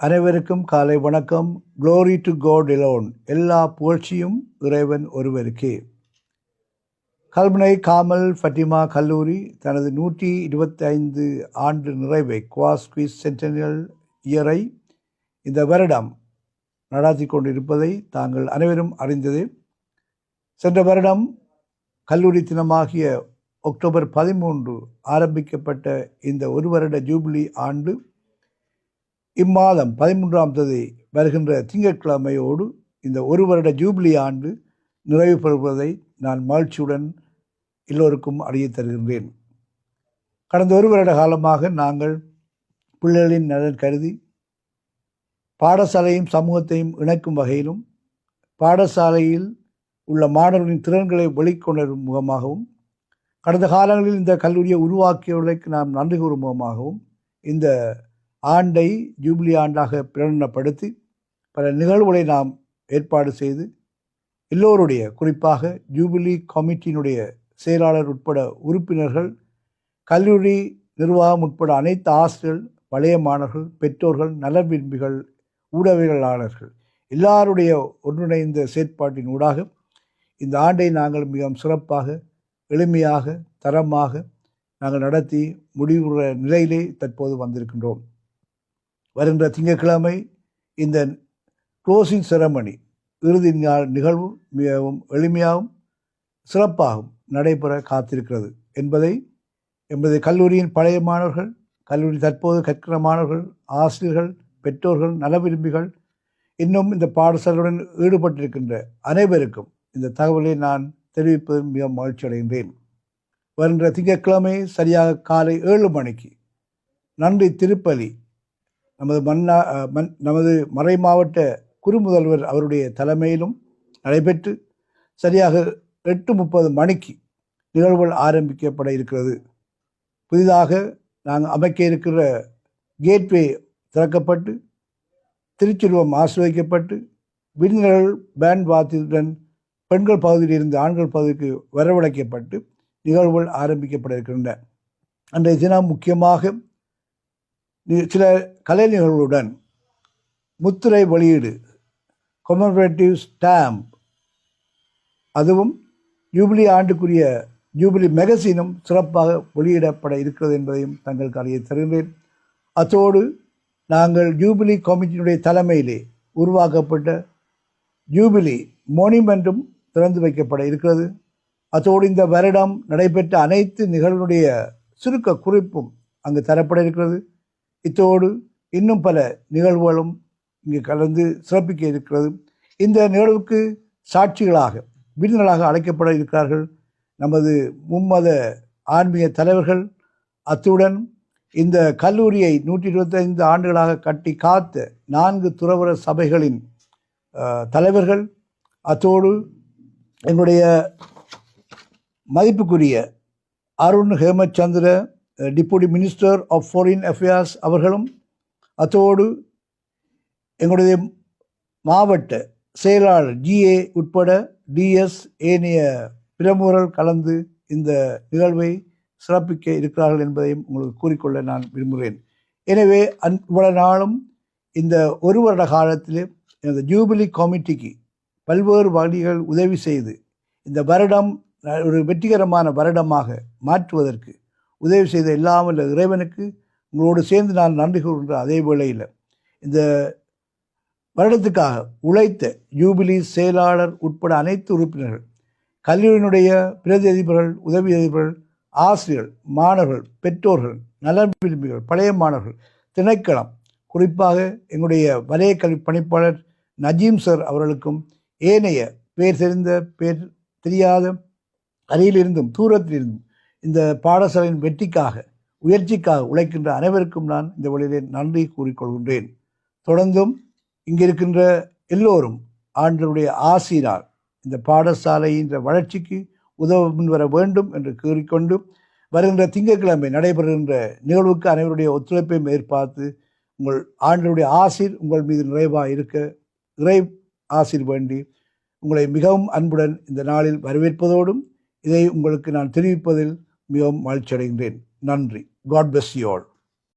அனைவருக்கும் காலை வணக்கம். க்ளோரி டு கோட் இலோன் எல்லா புகழ்ச்சியும் இறைவன் ஒருவருக்கே. கல்முனை காமல் ஃபட்டிமா கல்லூரி தனது நூற்றி இருபத்தி ஐந்து ஆண்டு நிறைவை குவாஸ் குவிஸ் சென்டனியல் இயரை இந்த வருடம் நடாத்தி கொண்டிருப்பதை தாங்கள் அனைவரும் அறிந்தது. சென்ற வருடம் கல்லூரி தினமாகிய அக்டோபர் பதிமூன்று ஆரம்பிக்கப்பட்ட இந்த ஒரு வருட ஜூபிலி ஆண்டு இம்மாதம் பதிமூன்றாம் தேதி வருகின்ற திங்கட்கிழமையோடு இந்த ஒரு வருட ஜூப்ளி ஆண்டு நிறைவு பெறுவதை நான் மகிழ்ச்சியுடன் எல்லோருக்கும் அறிய தருகின்றேன். கடந்த ஒரு வருட காலமாக நாங்கள் பிள்ளைகளின் நலன் கருதி பாடசாலையும் சமூகத்தையும் இணைக்கும் வகையிலும் பாடசாலையில் உள்ள மாணவர்களின் திறன்களை வெளிக்கொணரும் முகமாகவும் கடந்த காலங்களில் இந்த கல்லூரியை உருவாக்கியவர்களுக்கு நாம் நன்றி கூறும் முகமாகவும் இந்த ஆண்டை ஜூப்ளி ஆண்டாக பிரகடனப்படுத்தி பல நிகழ்வுகளை நாம் ஏற்பாடு செய்து எல்லோருடைய குறிப்பாக ஜூபிலி கமிட்டியினுடைய செயலாளர் உட்பட உறுப்பினர்கள் கல்லூரி நிர்வாகம் உட்பட அனைத்து ஆசிரியர்கள் வளைய மாணவர்கள் பெற்றோர்கள் நலவிரும்பிகள் ஊடகவியலாளர்கள் எல்லாருடைய ஒன்றிணைந்த செயற்பாட்டின் ஊடாக இந்த ஆண்டை நாங்கள் மிகவும் சிறப்பாக எளிமையாக தரமாக நாங்கள் நடத்தி முடிவுற நிலையிலே தற்போது வந்திருக்கின்றோம். வருகின்ற திங்கட்கிழமை இந்த க்ளோசிங் செரமனி இறுதி நாள் நிகழ்வு மிகவும் எளிமையாகவும் சிறப்பாகவும் நடைபெற காத்திருக்கிறது. என்பதை எமது கல்லூரியின் பழைய மாணவர்கள் கல்லூரி தற்போது கற்கிற மாணவர்கள் ஆசிரியர்கள் பெற்றோர்கள் நல விரும்பிகள் இன்னும் இந்த பாடசாலையுடன் ஈடுபட்டிருக்கின்ற அனைவருக்கும் இந்த தகவலை நான் தெரிவிப்பது மிக மகிழ்ச்சி அடைகின்றேன். வருகின்ற திங்கட்கிழமை சரியாக காலை ஏழு மணிக்கு நன்றி திருப்பலி நமது மன்னா மண் நமது மறை மாவட்ட குறுமுதல்வர் அவருடைய தலைமையிலும் நடைபெற்று சரியாக எட்டு முப்பது மணிக்கு நிகழ்வுகள் ஆரம்பிக்கப்பட இருக்கிறது. புதிதாக நாங்கள் அமைக்க இருக்கிற கேட்வே திறக்கப்பட்டு திருச்சுருவம் ஆசிர்வதிக்கப்பட்டு விருந்தினர்கள் பேண்ட் வாத்தியுடன் பெண்கள் பகுதியில் இருந்து ஆண்கள் பகுதிக்கு வரவழைக்கப்பட்டு நிகழ்வுகள் ஆரம்பிக்கப்பட இருக்கின்றன. அன்றைய தினம் முக்கியமாக சில கலை நிகழ்வுடன் முத்திரை வெளியீடு கொமரேட்டிவ் ஸ்டாம்ப் அதுவும் ஜூபிலி ஆண்டுக்குரிய ஜூபிலி மெகசினும் சிறப்பாக வெளியிடப்பட இருக்கிறது என்பதையும் தங்களுக்கு அறிய தருகிறேன் அத்தோடு நாங்கள் ஜூபிலி கமிட்டியினுடைய தலைமையிலே உருவாக்கப்பட்ட ஜூபிலி மோனிமெண்ட்டும் திறந்து வைக்கப்பட இருக்கிறது. அத்தோடு இந்த வருடம் நடைபெற்ற அனைத்து நிகழ்வுடைய சுருக்க குறிப்பும் அங்கு தரப்பட இருக்கிறது. இத்தோடு இன்னும் பல நிகழ்வுகளும் இங்கு கலந்து சிறப்பிக்க இருக்கிறது. இந்த நிகழ்வுக்கு சாட்சிகளாக விருந்தினராக அழைக்கப்பட இருக்கிறார்கள் நமது மும்மத ஆன்மீக தலைவர்கள். அத்துடன் இந்த கல்லூரியை நூற்றி இருபத்தைந்து ஆண்டுகளாக கட்டி காத்த நான்கு துறவர சபைகளின் தலைவர்கள். அத்தோடு எங்களுடைய மதிப்புக்குரிய Arun Hemachandra deputy minister of foreign affairs அவர்களும் அத்தோடு எங்களுடைய மாவட்ட செயலாளர் ஜிஏ உட்பட டிஎஸ் ஏனைய பிரமுகர்கள் கலந்து இந்த நிகழ்வை சிறப்பிக்க இருக்கிறார்கள் என்பதையும் உங்களுக்கு கூறிக்கொள்ள நான் விரும்புகிறேன். எனவே அன் இவ்வளவு நாளும் இந்த ஒரு வருட காலத்தில் இந்த ஜூபிலி கமிட்டிக்கு பல்வேறு வழிகள் உதவி செய்து இந்த வருடம் ஒரு வெற்றிகரமான வருடமாக மாற்றுவதற்கு உதவி செய்த இல்லாமல் இறைவனுக்கு உங்களோடு சேர்ந்து நான் நன்றி கூறுகின்ற அதே வேளையில். இந்த வருடத்துக்காக உழைத்த ஜூபிலி செயலாளர் உட்பட அனைத்து உறுப்பினர்கள் கல்லூரியினுடைய பிரதி அதிபர்கள் உதவி அதிபர்கள் ஆசிரியர்கள் மாணவர்கள் பெற்றோர்கள் நலன் விரும்பிகள் பழைய மாணவர்கள் திணைக்களம் குறிப்பாக எங்களுடைய வலய கல்வி பணிப்பாளர் நஜீம் சார் அவர்களுக்கும் ஏனைய பேர் தெரிந்த பேர் தெரியாத அருகிலிருந்தும் தூரத்திலிருந்தும் இந்த பாடசாலையின் வெற்றிக்காக உயர்ச்சிக்காக உழைக்கின்ற அனைவருக்கும் நான் இந்த வழியிலே நன்றி கூறிக்கொள்கின்றேன். தொடர்ந்தும் இங்கிருக்கின்ற எல்லோரும் ஆண்டருடைய ஆசிரால் இந்த பாடசாலையின் வளர்ச்சிக்கு உதவ முன்வர வேண்டும் என்று கூறிக்கொண்டு வருகின்ற திங்கட்கிழமை நடைபெறுகின்ற நிகழ்வுக்கு அனைவருடைய ஒத்துழைப்பையும் ஏற்பார்த்து உங்கள் ஆண்டருடைய ஆசிர் உங்கள் மீது நிறைவாக இருக்க இறை ஆசிர் வேண்டி உங்களை மிகவும் அன்புடன் இந்த நாளில் வரவேற்பதோடும் இதை உங்களுக்கு நான் தெரிவிப்பதில் மிகவும் மகிழ்ச்சி அடைகின்றேன் நன்றி. God bless you all